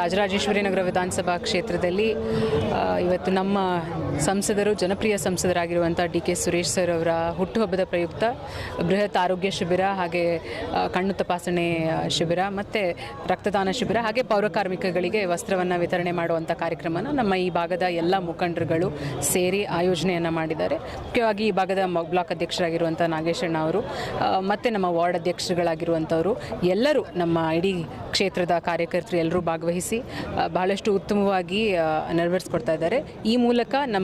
ರಾಜರಾಜೇಶ್ವರಿ ನಗರ ವಿಧಾನಸಭಾ ಕ್ಷೇತ್ರದಲ್ಲಿ ಇವತ್ತು ನಮ್ಮ ಸಂಸದರು, ಜನಪ್ರಿಯ ಸಂಸದರಾಗಿರುವಂಥ ಡಿ ಕೆ ಸುರೇಶ್ ಸರ್ ಅವರ ಹುಟ್ಟುಹಬ್ಬದ ಪ್ರಯುಕ್ತ ಬೃಹತ್ ಆರೋಗ್ಯ ಶಿಬಿರ ಹಾಗೆ ಕಣ್ಣು ತಪಾಸಣೆ ಶಿಬಿರ ಮತ್ತು ರಕ್ತದಾನ ಶಿಬಿರ ಹಾಗೆ ಪೌರಕಾರ್ಮಿಕಗಳಿಗೆ ವಸ್ತ್ರವನ್ನು ವಿತರಣೆ ಮಾಡುವಂಥ ಕಾರ್ಯಕ್ರಮನ ನಮ್ಮ ಈ ಭಾಗದ ಎಲ್ಲ ಮುಖಂಡರುಗಳು ಸೇರಿ ಆಯೋಜನೆಯನ್ನು ಮಾಡಿದ್ದಾರೆ. ಮುಖ್ಯವಾಗಿ ಈ ಭಾಗದ ಬ್ಲಾಕ್ ಅಧ್ಯಕ್ಷರಾಗಿರುವಂಥ ನಾಗೇಶಣ್ಣ ಅವರು ಮತ್ತು ನಮ್ಮ ವಾರ್ಡ್ ಅಧ್ಯಕ್ಷರುಗಳಾಗಿರುವಂಥವರು ಎಲ್ಲರೂ ನಮ್ಮ ಇಡೀ ಕ್ಷೇತ್ರದ ಕಾರ್ಯಕರ್ತರು ಎಲ್ಲರೂ ಭಾಗವಹಿಸಿ ಬಹಳಷ್ಟು ಉತ್ತಮವಾಗಿ ನೆರವೇರಿಸ್ಕೊಡ್ತಾ ಇದ್ದಾರೆ. ಈ ಮೂಲಕ ನಮ್ಮ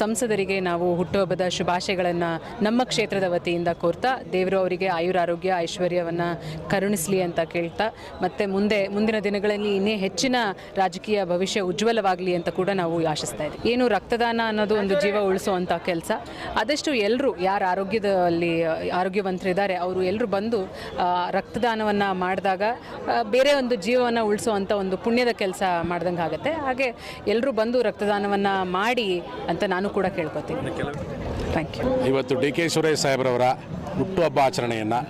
ಸಂಸದರಿಗೆ ನಾವು ಹುಟ್ಟುಹಬ್ಬದ ಶುಭಾಶಯಗಳನ್ನು ನಮ್ಮ ಕ್ಷೇತ್ರದ ವತಿಯಿಂದ ಕೋರ್ತಾ, ದೇವರು ಅವರಿಗೆ ಆಯುರಾರೋಗ್ಯ, ಐಶ್ವರ್ಯವನ್ನು ಕರುಣಿಸಲಿ ಅಂತ ಕೇಳ್ತಾ, ಮತ್ತು ಮುಂದೆ, ಮುಂದಿನ ದಿನಗಳಲ್ಲಿ ಇನ್ನೇ ಹೆಚ್ಚಿನ ರಾಜಕೀಯ ಭವಿಷ್ಯ ಉಜ್ವಲವಾಗಲಿ ಅಂತ ಕೂಡ ನಾವು ಆಶಿಸ್ತಾ ಇದ್ದೀವಿ. ಏನು ರಕ್ತದಾನ ಅನ್ನೋದು ಒಂದು ಜೀವ ಉಳಿಸುವಂಥ ಕೆಲಸ. ಆದಷ್ಟು ಎಲ್ಲರೂ ಯಾರು ಆರೋಗ್ಯದಲ್ಲಿ ಆರೋಗ್ಯವಂತರಿದ್ದಾರೆ ಅವರು ಎಲ್ಲರೂ ಬಂದು ರಕ್ತದಾನವನ್ನು ಮಾಡಿದಾಗ ಬೇರೆ ಒಂದು ಜೀವವನ್ನು ಉಳಿಸುವಂಥ ಒಂದು ಪುಣ್ಯದ ಕೆಲಸ ಮಾಡ್ದಂಗೆ ಆಗುತ್ತೆ ಹಾಗೆ ಎಲ್ಲರೂ ಬಂದು ರಕ್ತದಾನವನ್ನು ಮಾಡಿ ಅಂತ ನಾನು ಕೂಡ ಕೇಳ್ಕೊತೀನಿ. ಥ್ಯಾಂಕ್ ಯು ಇವತ್ತು ಡಿ ಕೆ ಸುರೇಶ್ ಸಾಹೇಬ್ರವರ ಹುಟ್ಟುಹಬ್ಬ ಆಚರಣೆಯನ್ನು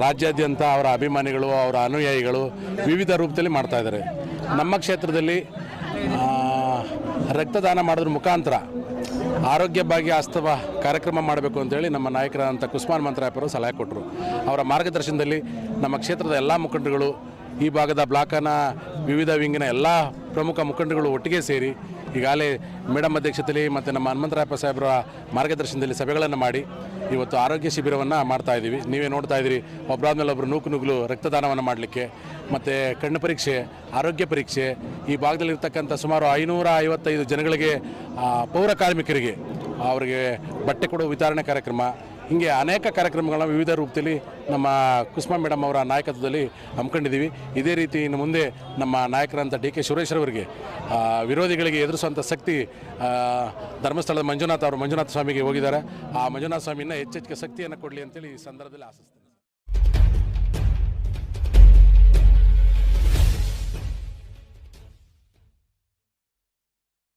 ರಾಜ್ಯಾದ್ಯಂತ ಅವರ ಅಭಿಮಾನಿಗಳು ಅವರ ಅನುಯಾಯಿಗಳು ವಿವಿಧ ರೂಪದಲ್ಲಿ ಮಾಡ್ತಾ ಇದ್ದಾರೆ. ನಮ್ಮ ಕ್ಷೇತ್ರದಲ್ಲಿ ಆ, ರಕ್ತದಾನ ಮಾಡೋದ್ರ ಮುಖಾಂತರ ಆರೋಗ್ಯ ಭಾಗ್ಯ ಆಸ್ತವ ಕಾರ್ಯಕ್ರಮ ಮಾಡಬೇಕು ಅಂತೇಳಿ ನಮ್ಮ ನಾಯಕರಾದಂಥ ಕುಸ್ಮಾನ್ ಮಂತ್ರಾಯಪ್ಪರು ಸಲಹೆ ಕೊಟ್ಟರು ಅವರ ಮಾರ್ಗದರ್ಶನದಲ್ಲಿ ನಮ್ಮ ಕ್ಷೇತ್ರದ ಎಲ್ಲ ಮುಖಂಡರುಗಳು ಈ ಭಾಗದ ಬ್ಲಾಕನ ವಿವಿಧ ವಿಂಗಿನ ಎಲ್ಲ ಪ್ರಮುಖ ಮುಖಂಡರುಗಳು ಒಟ್ಟಿಗೆ ಸೇರಿ ಈಗಾಗಲೇ ಮೇಡಮ್ ಅಧ್ಯಕ್ಷತೆಯಲ್ಲಿ ಮತ್ತು ನಮ್ಮ ಹನುಮಂತರಾಯಪ್ಪ ಸಾಹೇಬರ ಮಾರ್ಗದರ್ಶನದಲ್ಲಿ ಸಭೆಗಳನ್ನು ಮಾಡಿ ಇವತ್ತು ಆರೋಗ್ಯ ಶಿಬಿರವನ್ನು ಮಾಡ್ತಾ ಇದ್ದೀವಿ. ನೀವೇ ನೋಡ್ತಾ ಇದ್ದೀರಿ ಒಬ್ಬರಾದ್ಮೇಲೆ ಒಬ್ಬರು ನೂಕು ನುಗ್ಗಲು ರಕ್ತದಾನವನ್ನು ಮಾಡಲಿಕ್ಕೆ, ಮತ್ತು ಕಣ್ಣು ಪರೀಕ್ಷೆ, ಆರೋಗ್ಯ ಪರೀಕ್ಷೆ, ಈ ಭಾಗದಲ್ಲಿರ್ತಕ್ಕಂಥ ಸುಮಾರು ಐನೂರ ಐವತ್ತೈದು ಜನಗಳಿಗೆ ಪೌರ ಕಾರ್ಮಿಕರಿಗೆ ಅವರಿಗೆ ಬಟ್ಟೆ ಕೊಡುವ ವಿತರಣೆ ಕಾರ್ಯಕ್ರಮ ಹೀಗೆ ಅನೇಕ ಕಾರ್ಯಕ್ರಮಗಳನ್ನ ವಿವಿಧ ರೂಪದಲ್ಲಿ ನಮ್ಮ ಕುಸುಮಾ ಮೇಡಮ್ ಅವರ ನಾಯಕತ್ವದಲ್ಲಿ ಹಮ್ಮಿಕೊಂಡಿದ್ದೀವಿ. ಇದೇ ರೀತಿ ಇನ್ನು ಮುಂದೆ ನಮ್ಮ ನಾಯಕರಂಥ ಡಿ ಕೆ ಸುರೇಶ್ರವರಿಗೆ ಅವರಿಗೆ ವಿರೋಧಿಗಳಿಗೆ ಎದುರಿಸುವಂಥ ಶಕ್ತಿ ಧರ್ಮಸ್ಥಳದ ಮಂಜುನಾಥ ಅವರು, ಮಂಜುನಾಥ ಸ್ವಾಮಿಗೆ ಹೋಗಿದ್ದಾರೆ. ಆ ಮಂಜುನಾಥ ಸ್ವಾಮಿನ ಹೆಚ್ಚೆಚ್ಚಿಗೆ ಶಕ್ತಿಯನ್ನು ಕೊಡಲಿ ಅಂತೇಳಿ ಈ ಸಂದರ್ಭದಲ್ಲಿ ಆಶಿಸ್ತೀನಿ.